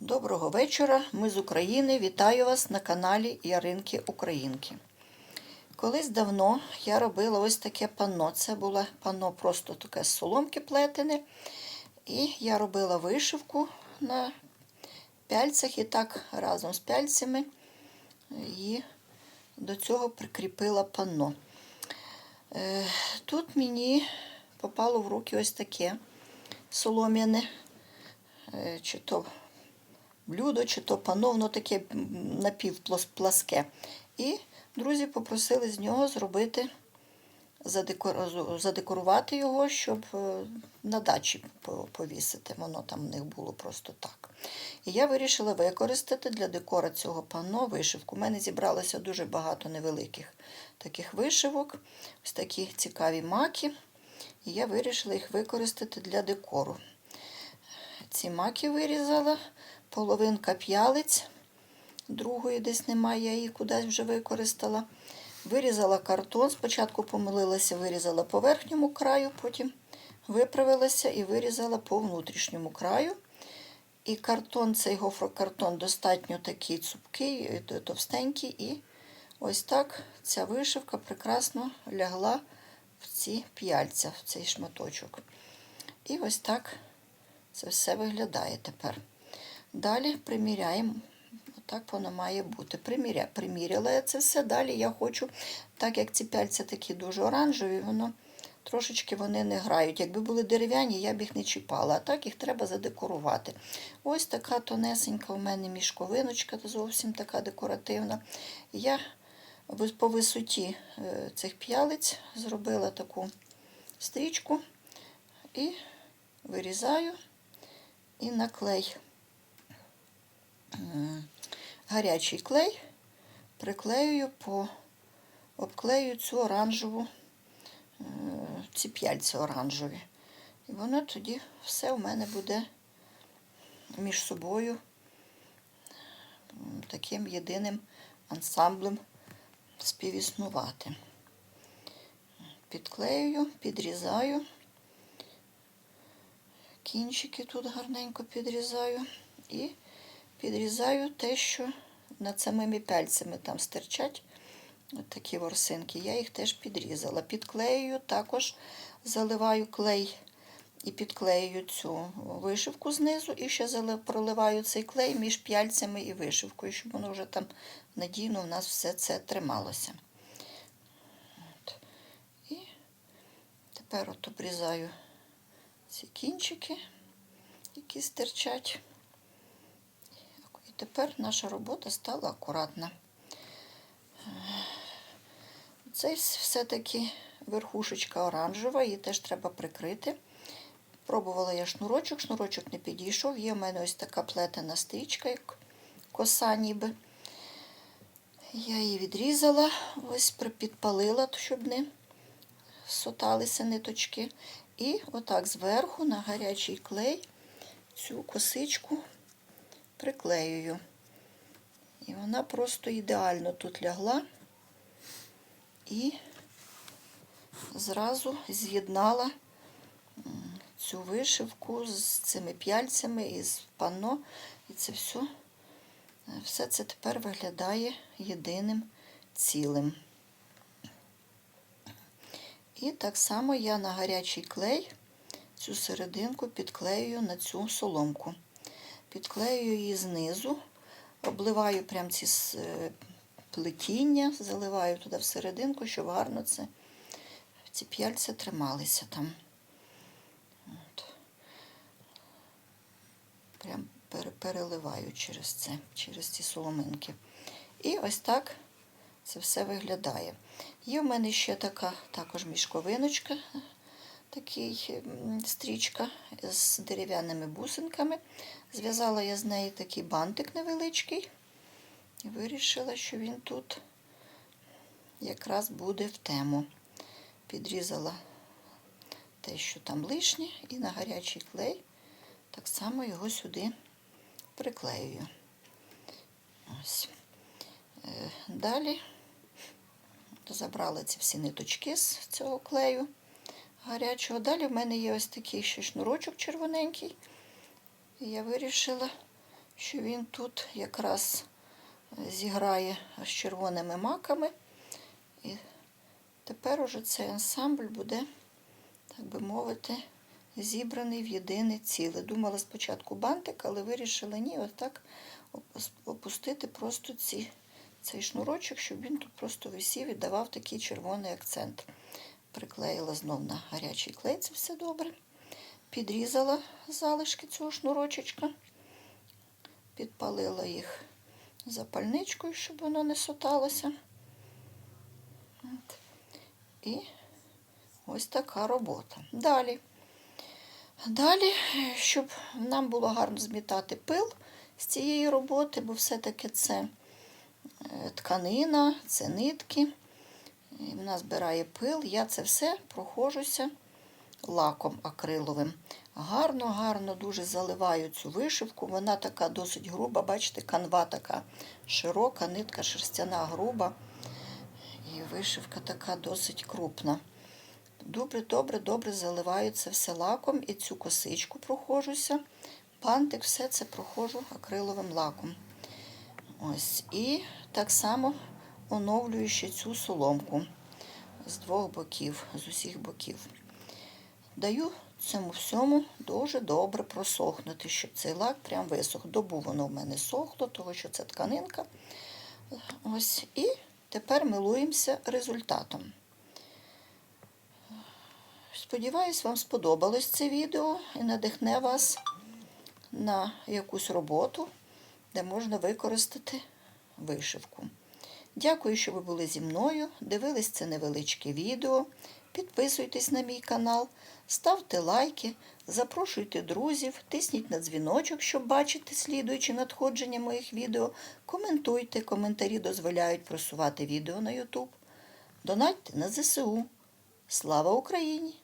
Доброго вечора, ми з України. Вітаю вас на каналі Яринки Українки. Колись давно я робила ось таке панно. Це було панно просто таке з соломки плетене. І я робила вишивку на пяльцях і так разом з пяльцями і до цього прикріпила панно. Е, Тут мені попало в руки ось таке солом'яне, е, чи то блюдо, чи то панно, воно таке напівпласке. І друзі попросили з нього зробити, задекорувати його, щоб е, на дачі повісити. Воно там в них було просто так. І я вирішила використати для декора цього панно вишивку. У мене зібралося дуже багато невеликих таких вишивок, ось такі цікаві маки. І я вирішила їх використати для декору. Ці маки вирізала, половинка п'ялиць, другої десь немає, я її кудись вже використала. Вирізала картон, спочатку помилилася, вирізала по верхньому краю, потім виправилася і вирізала по внутрішньому краю. І картон, цей гофрокартон достатньо такий цупкий, е, товстенький. І ось так ця вишивка прекрасно лягла в ці п'яльця, в цей шматочок. І ось так це все виглядає тепер. Далі приміряємо. Отак воно має бути. Приміря, приміряла я це все. Далі я хочу, так як ці пяльця такі дуже оранжеві, воно трошечки вони не грають. Якби були дерев'яні, я б їх не чіпала, а так їх треба задекорувати. Ось така тонесенька у мене мішковиночка, зовсім така декоративна. Я по висоті е, цих п'ялиць зробила таку стрічку і вирізаю і на клей. М, Гарячий клей приклеюю по обклею цю оранжеву, е, ці п'яльці оранжеві. І воно тоді все у мене буде між собою таким єдиним ансамблем співіснувати. Підклеюю, підрізаю. Кінчики тут гарненько підрізаю і підрізаю те, що над самими пальцями там стирчать. От такі ворсинки. Я їх теж підрізала. Підклеюю, також заливаю клей і підклеюю цю вишивку знизу, і ще проливаю цей клей між п'яльцями і вишивкою, щоб воно вже там надійно в нас все це трималося. От. І тепер от обрізаю ці кінчики, які стирчать. Тепер наша робота стала акуратна. Це все-таки верхушечка оранжева, її теж треба прикрити. Пробувала я шнурочок, шнурочок не підійшов. Є в мене ось така плетена стрічка, як коса ніби. Я її відрізала, ось підпалила, щоб не соталися ниточки. І отак зверху на гарячий клей цю косичку приклеюю. І вона просто ідеально тут лягла і зразу з'єднала цю вишивку з цими п'яльцями і з панно. І це все, все це тепер виглядає єдиним цілим. І так само я на гарячий клей цю серединку підклеюю на цю соломку. Підклеюю її знизу, обливаю прям ці е, плетіння, заливаю туди всерединку, щоб гарно це, ці п'яльця трималися там. От. Прям переливаю через це, через ці соломинки. І ось так це все виглядає. Є в мене ще така також мішковиночка, такий стрічка з дерев'яними бусинками. Зв'язала я з неї такий бантик невеличкий. І вирішила, що він тут якраз буде в тему. Підрізала те, що там лишнє, і на гарячий клей так само його сюди приклеюю. Ось. Е, Далі забрала ці всі ниточки з цього клею гарячого. Далі в мене є ось такий ще шнурочок червоненький. І я вирішила, що він тут якраз зіграє з червоними маками. І тепер уже цей ансамбль буде, так би мовити, зібраний в єдине ціле. Думала спочатку бантик, але вирішила ні, отак опус- опустити просто ці, цей шнурочок, щоб він тут просто висів і давав такий червоний акцент. Приклеїла знов на гарячий клей, це все добре. Підрізала залишки цього шнурочечка, підпалила їх запальничкою, щоб воно не соталося. От. І ось така робота. Далі. Далі, щоб нам було гарно змітати пил з цієї роботи, бо все-таки це е, тканина, це нитки. І вона збирає пил. Я це все прохожуся лаком акриловим. Гарно, гарно дуже заливаю цю вишивку. Вона така досить груба, бачите, канва така широка, нитка шерстяна груба. І вишивка така досить крупна. Добре, добре, добре заливаю це все лаком і цю косичку прохожуся. Бантик, все це прохожу акриловим лаком. Ось. І так само оновлюю ще цю соломку з двох боків, з усіх боків. Даю цьому всьому дуже добре просохнути, щоб цей лак прям висох. Добу воно в мене сохло, тому що це тканинка. Ось. І тепер милуємося результатом. Сподіваюсь, вам сподобалось це відео і надихне вас на якусь роботу, де можна використати вишивку. Дякую, що ви були зі мною. Дивились це невеличке відео. Підписуйтесь на мій канал, ставте лайки, запрошуйте друзів, тисніть на дзвіночок, щоб бачити слідуючі надходження моїх відео. Коментуйте, коментарі дозволяють просувати відео на YouTube. Донатьте на ЗСУ. Слава Україні!